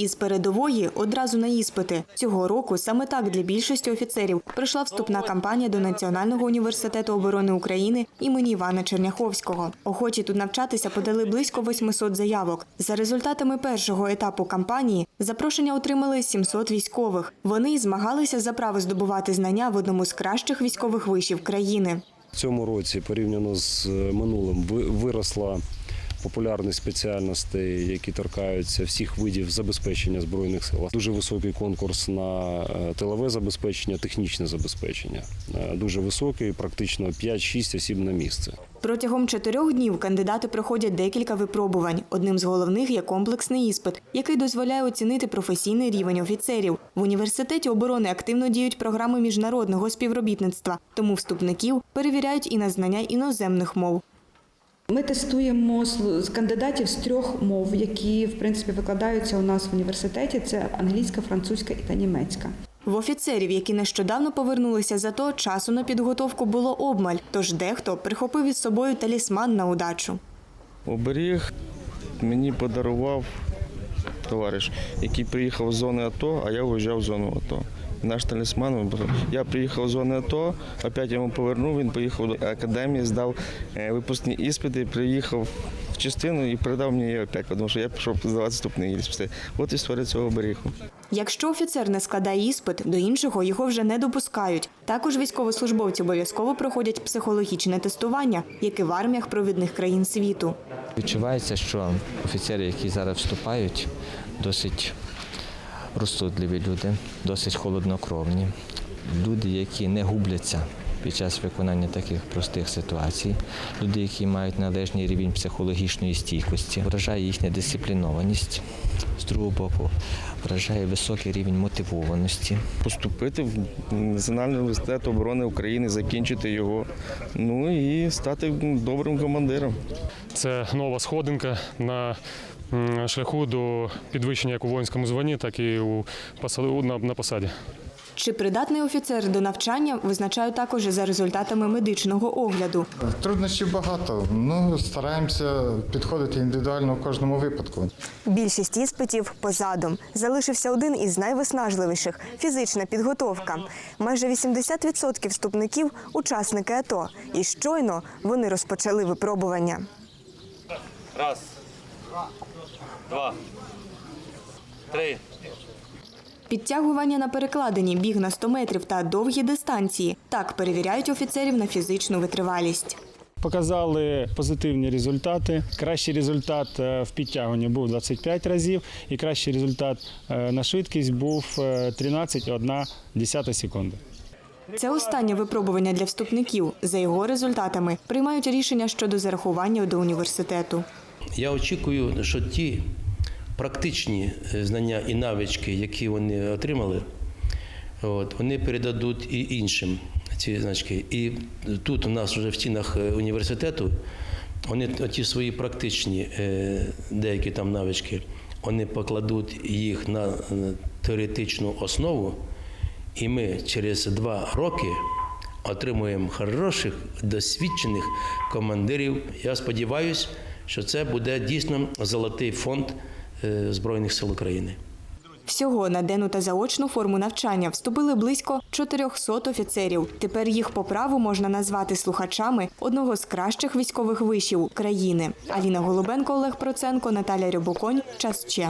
Із передової одразу на іспити. Цього року саме так для більшості офіцерів пройшла вступна кампанія до Національного університету оборони України імені Івана Черняховського. Охочі тут навчатися подали близько 800 заявок. За результатами першого етапу кампанії запрошення отримали 700 військових. Вони змагалися за право здобувати знання в одному з кращих військових вишів країни. В цьому році, порівняно з е, минулим, ви- виросла популярність спеціальностей, які торкаються всіх видів забезпечення збройних сил. Дуже високий конкурс на е, тилове забезпечення, технічне забезпечення. Е, Дуже високий, практично 5-6 осіб на місце. Протягом чотирьох днів кандидати проходять декілька випробувань. Одним з головних є комплексний іспит, який дозволяє оцінити професійний рівень офіцерів. В університеті оборони активно діють програми міжнародного співробітництва, тому вступників перевіряють і на знання іноземних мов. Ми тестуємо з кандидатів з трьох мов, які в принципі викладаються у нас в університеті. Це англійська, французька і та німецька. В офіцерів, які нещодавно повернулися за то, часу на підготовку було обмаль, тож дехто прихопив із собою талісман на удачу. Оберіг мені подарував товариш, який приїхав з зони АТО, а я виїжджав з зону АТО. Наш талісман, я приїхав з зони АТО, опять йому повернув, він поїхав до академії, здав е, випускні іспити, приїхав в частину і передав мені її опять, тому що я пішов здавати вступний іспити. От історія цього оберігу. Якщо офіцер не складає іспит, до іншого його вже не допускають. Також військовослужбовці обов'язково проходять психологічне тестування, як і в арміях провідних країн світу. Відчувається, що офіцери, які зараз вступають, досить розсудливі люди, досить холоднокровні, люди, які не губляться під час виконання таких простих ситуацій, люди, які мають належний рівень психологічної стійкості, вражає їхня дисциплінованість. З другого боку, вражає високий рівень мотивованості. Поступити в Національний університет оборони України, закінчити його, ну і стати добрим командиром. Це нова сходинка на шляху до підвищення як у воїнському званні, так і у посаду на, на посаді. Чи придатний офіцер до навчання визначають також за результатами медичного огляду. Труднощів багато. Ну стараємося підходити індивідуально в кожному випадку. Більшість іспитів позаду. Залишився один із найвиснажливіших фізична підготовка. Майже 80% вступників учасники АТО. І щойно вони розпочали випробування. Раз, два, три. Підтягування на перекладині, біг на 100 метрів та довгі дистанції. Так перевіряють офіцерів на фізичну витривалість. Показали позитивні результати. Кращий результат е, в підтягуванні був 25 разів, і кращий результат е, на швидкість був е, 13,1 секунди. Це останнє випробування для вступників. За його результатами приймають рішення щодо зарахування до університету. Я очікую, що ті практичні е, знання і навички, які вони отримали, от, вони передадуть і іншим ці значки. І тут у нас вже в стінах е, університету вони ті свої практичні е, деякі там навички, вони покладуть їх на теоретичну основу, і ми через два роки отримуємо хороших, досвідчених командирів. Я сподіваюся, що це буде дійсно золотий фонд Збройних сил України. Всього на денну та заочну форму навчання вступили близько 400 офіцерів. Тепер їх по праву можна назвати слухачами одного з кращих військових вишів країни. Аліна Голубенко, Олег Проценко, Наталя Рябоконь. Час ще.